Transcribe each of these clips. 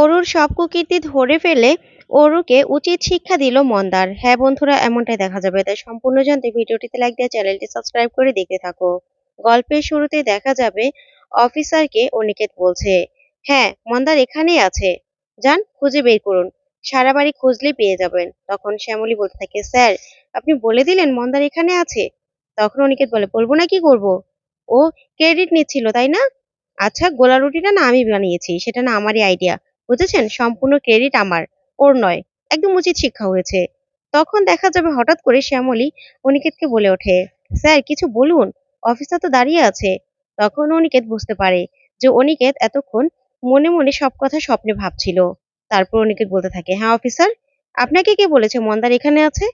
অরুর সব কুকীর্তি ধরে ফেলে অরুকে উচিত শিক্ষা দিল মন্দার। হ্যাঁ বন্ধুরা, এমনটাই দেখা যাবে। তাই সম্পূর্ণ জানতে ভিডিওটিতে লাইক দিয়ে চ্যানেলটি সাবস্ক্রাইব করে দেখতে থাকো। গল্পের শুরুতে দেখা যাবে অফিসারকে অনিকেত বলছে হ্যাঁ মন্দার এখানেই আছে। যান, খুঁজে বের করুন। সারা বাড়ি খুঁজলেই পেয়ে যাবেন। তখন শ্যামলী বলতে থাকে, স্যার, আপনি বলে দিলেন মন্দার এখানে আছে? তখন অনিকেত বলে, বলব না কি করব? ও ক্রেডিট নিচ্ছিল, তাই না? আচ্ছা গোলা রুটিটা না আমি বানিয়েছি, সেটা না আমারই আইডিয়া বুঝেছেন? সম্পূর্ণ ক্রেডিট আমার, ওর নয়। একদম উচিত শিক্ষা হয়েছে। তখন দেখা যাবে হঠাৎ করে শ্যামলী অনিকেতকে বলে ওঠে, স্যার, কিছু বলুন অফিসার তো দাঁড়িয়ে আছে। তখন অনিকেত বুঝতে পারে যে অনিকেত এতক্ষণ মনে মনে সব কথা স্বপ্নে ভাবছিল। তারপর অনিকেত বলতে থাকে হ্যাঁ অফিসার, আপনাকে কে বলেছে মন্দার এখানে আছে?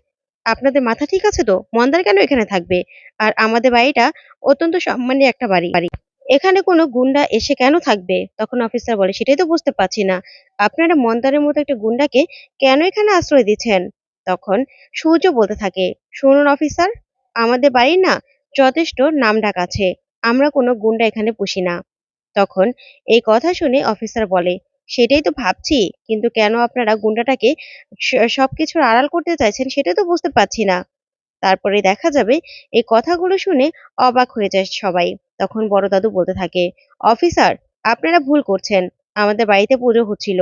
আপনাদের মাথা ঠিক আছে তো? মন্দার কেন এখানে থাকবে? আর আমাদের বাড়িটা অত্যন্ত সম্মানী একটা বাড়ি বাড়ি। এখানে কোনো গুন্ডা এসে কেন থাকবে? তখন অফিসার বলে, সেটাই তো বুঝতে পারছি না। আপনারা মন্দারের মতো একটা গুন্ডাকে কেন এখানে আশ্রয় দিচ্ছেন? তখন সূর্য বলতে থাকে, শুনুন অফিসার আমাদের বাড়ির না যথেষ্ট নামডাক আছে। আমরা কোনো গুন্ডা এখানে পুষি না। তখন এই কথা শুনে অফিসার বলে, সেটাই তো ভাবছি, কিন্তু কেন আপনারা গুন্ডাটাকে সবকিছুর আড়াল করতে চাইছেন সেটাই তো বুঝতে পারছি না। তারপরে দেখা যাবে, এই কথাগুলো শুনে অবাক হয়ে যায় সবাই। তখন বড় দাদু বলতে থাকে, অফিসার, আপনারা ভুল করছেন। আমাদের বাড়িতে পুজো হচ্ছিল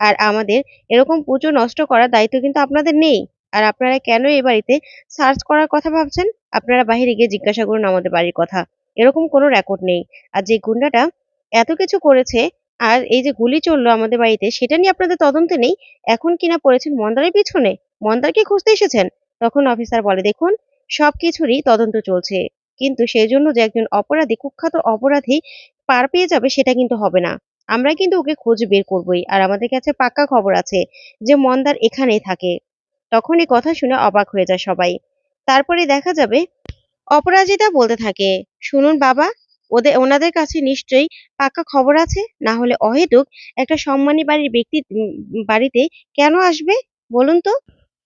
আর আমাদের এরকম পুজো নষ্ট করার দায়িত্ব কিন্তু আপনাদের নেই। আর আপনারা কেন এই বাড়িতে সার্চ করার কথা ভাবছেন? আপনারা বাইরে গিয়ে জিজ্ঞাসা করুন আমাদের বাড়ির কথা। এরকম কোনো রেকর্ড নেই। আর যে গুন্ডাটা এত কিছু করেছে আর এই যে গুলি চলল আমাদের বাড়িতে, সেটা নিয়ে আপনাদের তদন্তে নেই? এখন কিনা পড়েছেন মন্দারের পিছনে? মন্দারকে খুঁজতে এসেছেন? তখন অফিসার বলে, দেখুন সব কিছুরই তদন্ত চলছে। কিন্তু সেই জন্য যে একজন অপরাধী, কুখ্যাত অপরাধী পার পেয়ে যাবে সেটা কিন্তু হবে না। আমরা কিন্তু ওকে খোঁজ বের করবই। আর আমাদের কাছে পাক্কা খবর আছে যে মন্দার এখানেই থাকে। তখন এই কথা শুনে অবাক হয়ে যায় সবাই। তারপরে দেখা যাবে অপরাজিতা বলতে থাকে, শুনুন বাবা ওদের ওনাদের কাছে নিশ্চয়ই পাক্কা খবর আছে? না হলে অহেতুক একটা সম্মানী বাড়ির ব্যক্তি বাড়িতে কেন আসবে? বলুন তো।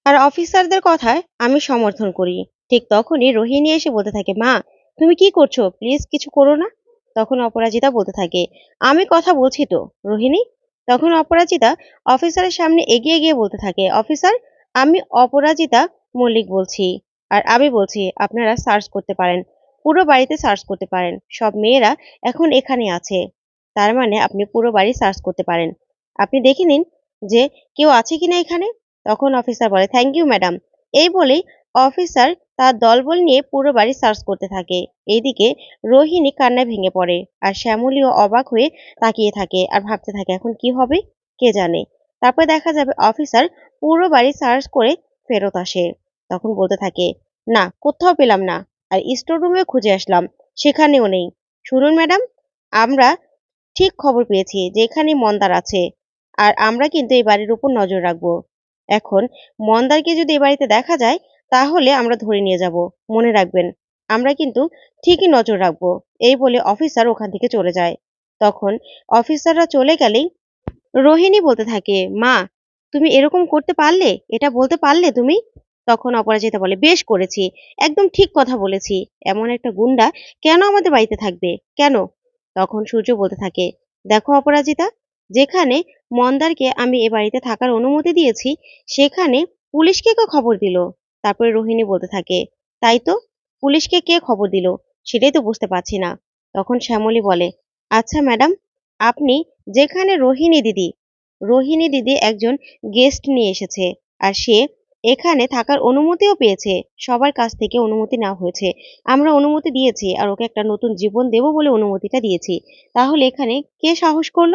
আর অফিসারদের কথায় আমি সমর্থন করি। ঠিক তখনই রোহিণী এসে বলতে থাকে, মা, তুমি কি করছ? প্লিজ কিছু করো না? তখন অপরাজিতা বলতে থাকে, আমি কথা বলছি তো, রোহিণী? তখন অপরাজিতা অফিসারের সামনে এগিয়ে গিয়ে বলতে থাকে, অফিসার, আমি অপরাজিতা মল্লিক বলছি, আর আমি বলছি আপনারা সার্চ করতে পারেন, পুরো বাড়িতে সার্চ করতে পারেন, সব মেয়েরা এখন এখানে আছে, তার মানে আপনি পুরো বাড়ি সার্চ করতে পারেন, আপনি দেখে নিন যে কেউ আছে কিনা এখানে? তখন অফিসার বলে থ্যাংক ইউ ম্যাডাম এই বলেই অফিসার তার দলবল নিয়ে পুরো বাড়ি সার্চ করতে থাকে। এইদিকে রোহিণী কান্নায় ভেঙে পড়ে আর শ্যামলীও অবাক হয়ে তাকিয়ে থাকে আর ভাবতে থাকে, এখন কি হবে? কে জানে? তারপর দেখা যাবে অফিসার পুরো বাড়ি সার্চ করে ফেরত আসে। তখন বলতে থাকে, না, কোথাও পেলাম না আর স্টোর রুমে খুঁজে আসলাম, সেখানেও নেই। শুনুন ম্যাডাম, আমরা ঠিক খবর পেয়েছি যে এখানে মন্দার আছে আর আমরা কিন্তু এই বাড়ির উপর নজর রাখব। এখন মন্দারকে যদি এ বাড়িতে দেখা যায় তাহলে আমরা ধরে নিয়ে যাব। মনে রাখবেন, আমরা কিন্তু ঠিকই নজর রাখব, এই বলে অফিসার ওখান থেকে চলে যায়। তখন অফিসাররা চলে গেলেই রোহিণী বলতে থাকে, মা, তুমি এরকম করতে পারলে? এটা বলতে পারলে তুমি? তখন অপরাজিতা বলে, বেশ করেছি, একদম ঠিক কথা বলেছি, এমন একটা গুন্ডা কেন আমাদের বাড়িতে থাকবে? কেন? তখন সূর্য বলতে থাকে, দেখো অপরাজিতা, যেখানে মন্দারকে আমি এ বাড়িতে থাকার অনুমতি দিয়েছি, সেখানে পুলিশকে কে খবর দিল? তারপরে রোহিণী বলতে থাকে, তাই তো? পুলিশকে কে খবর দিল? সেটাই তো বুঝতে পারছি না। তখন শ্যামলী বলে আচ্ছা ম্যাডাম, আপনি যেখানে রোহিণী দিদি রোহিণী দিদি একজন গেস্ট নিয়ে এসেছে আর সে এখানে থাকার অনুমতিও পেয়েছে। সবার কাছ থেকে অনুমতি নেওয়া হয়েছে। আমরা অনুমতি দিয়েছি আর ওকে একটা নতুন জীবন দেব বলে অনুমতিটা দিয়েছি। তাহলে এখানে কে সাহস করল?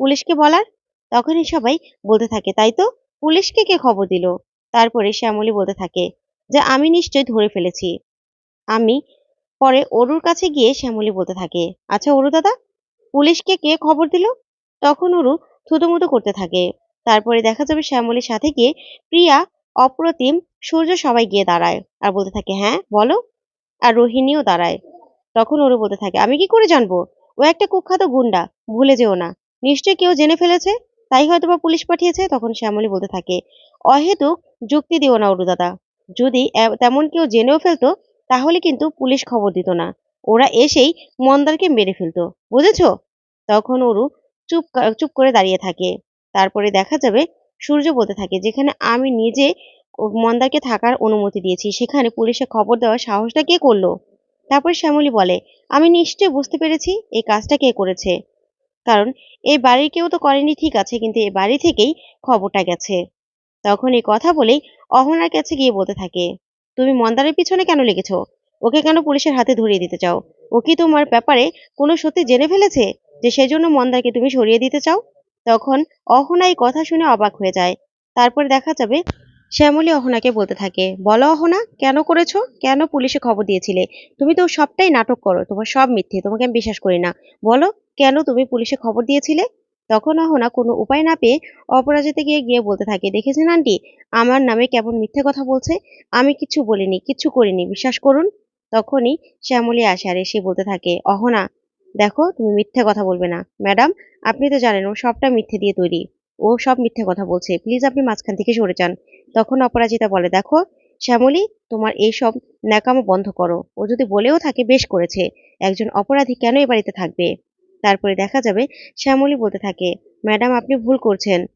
পুলিশকে বলার? তখনই সবাই বলতে থাকে, তাই তো? পুলিশকে কে খবর দিল? তারপরে শ্যামলী বলতে থাকে যে, আমি নিশ্চয়ই ধরে ফেলেছি। আমি পরে অরুর কাছে গিয়ে শ্যামলী বলতে থাকে আচ্ছা অরু দাদা, পুলিশকে কে খবর দিল? তখন অরু থুতুমুতু করতে থাকে। তারপরে দেখা যাবে শ্যামলীর সাথে গিয়ে প্রিয়া, অপ্রতিম, সূর্য সবাই গিয়ে দাঁড়ায় আর বলতে থাকে হ্যাঁ বলো? আর রোহিণীও দাঁড়ায়। তখন ওরও বলতে থাকে, আমি কি করে জানব? ও একটা কুখ্যাত গুন্ডা, ভুলে যেও না। নিশ্চয়ই কেউ জেনে ফেলেছে? তাই হয়তো বা পুলিশ পাঠিয়েছে? তখন শ্যামলী বলতে থাকে, অহেতুক যুক্তি দিও না অরু দাদা। যদি তেমন কেউ জেনেও ফেলতো, তাহলে কিন্তু পুলিশ খবর দিত না। ওরা এসেই মন্দারকে মেরে ফেলতো। বুঝেছ? তখন অরু চুপ চুপ করে দাঁড়িয়ে থাকে। তারপরে দেখা যাবে সূর্য বলতে থাকে, যেখানে আমি নিজে মন্দারকে থাকার অনুমতি দিয়েছি, সেখানে পুলিশে খবর দেওয়ার সাহসটা কে করল? তারপর শ্যামলী বলে, আমি নিশ্চয়ই বুঝতে পেরেছি এই কাজটা কে করেছে। কারণ এই বাড়ির কেউ তো করেনি ঠিক আছে, কিন্তু এই বাড়ি থেকেই খবরটা গেছে। তখন এই কথা বলেই অহনার কাছে গিয়ে বলতে থাকে, তুমি মন্দারের পিছনে কেন লেগেছো? ওকে কেন পুলিশের হাতে ধরিয়ে দিতে চাও? ও কি তোমার ব্যাপারে কোনো সত্যি জেনে ফেলেছে যে সেজন্য মন্দারকে তুমি সরিয়ে দিতে চাও? তখন অহনা এই কথা শুনে অবাক হয়ে যায়। তারপরে দেখা যাবে শ্যামলী অহনাকে বলতে থাকে, বলো অহনা, কেন করেছ? কেন পুলিশে খবর দিয়েছিলে? তুমি তো সবটাই নাটক করো, তোমার সব মিথ্যে, তোমাকে আমি বিশ্বাস করি না। বলো, কেন তুমি পুলিশে খবর দিয়েছিলে? তখন অহনা কোনো উপায় না পেয়ে অপরাজিতে গিয়ে গিয়ে বলতে থাকে, দেখেছেন আন্টি, আমার নামে কেমন মিথ্যে কথা বলছে? আমি কিছু বলিনি কিচ্ছু করিনি, বিশ্বাস করুন। তখনই শ্যামলী আসে আর এসে বলতে থাকে, অহনা, দেখো তুমি মিথ্যে কথা বলবে না। ম্যাডাম, আপনি তো জানেন ও সবটা মিথ্যে দিয়ে তৈরি। ও সব মিথ্যে কথা বলছে। প্লিজ আপনি মাঝখান থেকে সরে যান। তখন অপরাজিতা বলে, দেখো শ্যামলী, তোমার এই সব ন্যাকামো বন্ধ করো। ও যদি বলেও থাকে, বেশ করেছে। একজন অপরাধী কেন এ বাড়িতে থাকবে? তারপরে দেখা যাবে শ্যামলী বলতে থাকে, ম্যাডাম, আপনি ভুল করছেন।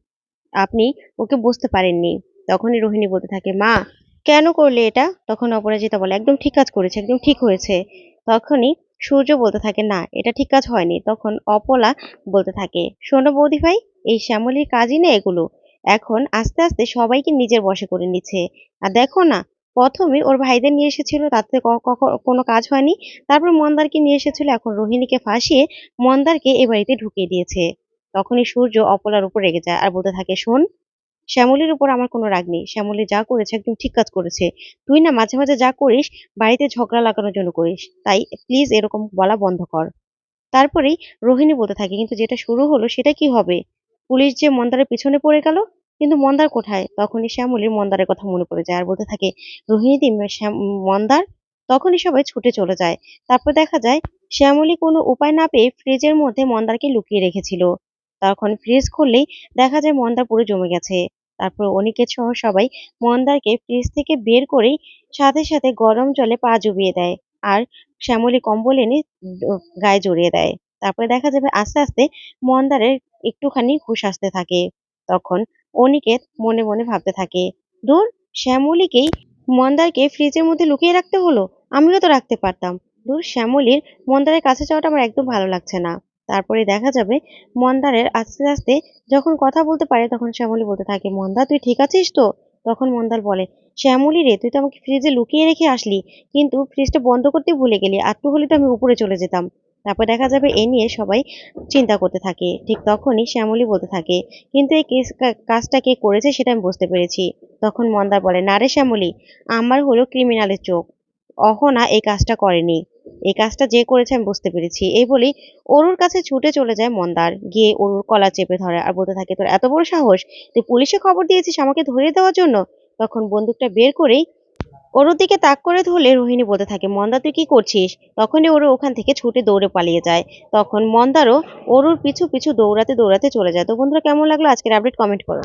আপনি ওকে বুঝতে পারেননি। তখনই রোহিণী বলতে থাকে, মা, কেন করলে এটা? তখন অপরাজিতা বলে, একদম ঠিক কাজ করেছে, একদম ঠিক হয়েছে। তখনই সূর্য বলতে থাকে, না, এটা ঠিক কাজ হয়নি। তখন অপলা বলতে থাকে, শোনো বৌদি ভাই, এই শ্যামলীর কাজই না এগুলো। এখন আস্তে আস্তে সবাইকে নিজের বশে করে নিচ্ছে। আর দেখো না প্রথমে ওর ভাইদের নিয়ে এসেছিল, তাতে কোনো কাজ হয়নি। তারপর মন্দারকে নিয়ে এসেছিল, এখন রোহিণীকে ফাঁসিয়ে মন্দারকে এ বাড়িতে ঢুকিয়ে দিয়েছে। তখনই সূর্য অপলার উপর রেগে যায় আর বলতে থাকে, শোন, শ্যামলীর উপর আমার কোনো রাগ নেই। শ্যামলী যা করেছে একদম ঠিক কাজ করেছে। তুই না মাঝে মাঝে যা করিস, বাড়িতে ঝগড়া লাগানোর জন্য করিস। তাই প্লিজ এরকম বলা বন্ধ কর। তারপরেই রোহিণী বলতে থাকে, কিন্তু যেটা শুরু হলো সেটা কি হবে? পুলিশ যে মন্দারের পিছনে পড়ে গেল কিন্তু মন্দার কোথায় তখনই শ্যামলীর মন্দারের কথা মনে পড়ে যায় আর বলতে থাকে রোহিণী দি শ্যাম- মন্দার? তখনই সবাই ছুটে চলে যায়। তারপর দেখা যায়, শ্যামলী কোনো উপায় না পেয়ে ফ্রিজের মধ্যে মন্দারকে লুকিয়ে রেখেছিল। তখন ফ্রিজ খুললেই দেখা যায় মন্দার পুরো জমে গেছে। তারপর অনিকেত সহ সবাই মন্দারকে ফ্রিজ থেকে বের করেই সাথে সাথে গরম জলে পা ডুবিয়ে দেয় আর শ্যামলী কম্বল এনে গায়ে জড়িয়ে দেয়। তারপরে দেখা যাবে আস্তে আস্তে মন্দারের একটুখানি হুঁশ আসতে থাকে। তখন অনিকেত মনে মনে ভাবতে থাকে। দূর, শ্যামলীকেই মন্দারকে ফ্রিজের মধ্যে লুকিয়ে রাখতে হলো? আমিও তো রাখতে পারতাম। দূর, শ্যামলীর মন্দারের কাছে যাওয়াটা আমার একদম ভালো লাগছে না। তারপরে দেখা যাবে মন্দারের আস্তে আস্তে যখন কথা বলতে পারে, তখন শ্যামলী বলতে থাকে, মন্দা, তুই ঠিক আছিস তো? তখন মন্দার বলে, শ্যামলি রে, তুই তো আমাকে ফ্রিজে লুকিয়ে রেখে আসলি। কিন্তু ফ্রিজটা বন্ধ করতে ভুলে গেলি। আটটু হলে তো আমি উপরে চলে যেতাম। তারপর দেখা যাবে এ নিয়ে সবাই চিন্তা করতে থাকে। ঠিক তখনই শ্যামলী বলতে থাকে, কিন্তু এই কাজটা কে করেছে সেটা আমি বুঝতে পেরেছি। তখন মন্দার বলে, না রে শ্যামলী, আমার হলো ক্রিমিনালের চোখ। অহনা এই কাজটা করেনি। এই কাজটা যে করেছে আমি বুঝতে পেরেছি। এই বলি অরুর কাছে ছুটে চলে যায় মন্দার। গিয়ে অরুর কলা চেপে ধরে আর বলতে থাকে, তোর এত বড় সাহস? তুই পুলিশে খবর দিয়েছিস আমাকে ধরিয়ে দেওয়ার জন্য? তখন বন্দুকটা বের করেই অরুর দিকে তাক করে ধরলে রোহিণী বলতে থাকে, মন্দা, তুই কি করছিস? তখনই ওরু ওখান থেকে ছুটে দৌড়ে পালিয়ে যায়। তখন মন্দারও অরুর পিছু পিছু দৌড়াতে দৌড়াতে চলে যায়। তো বন্ধুরা, কেমন লাগল আজকের আপডেট কমেন্ট করো।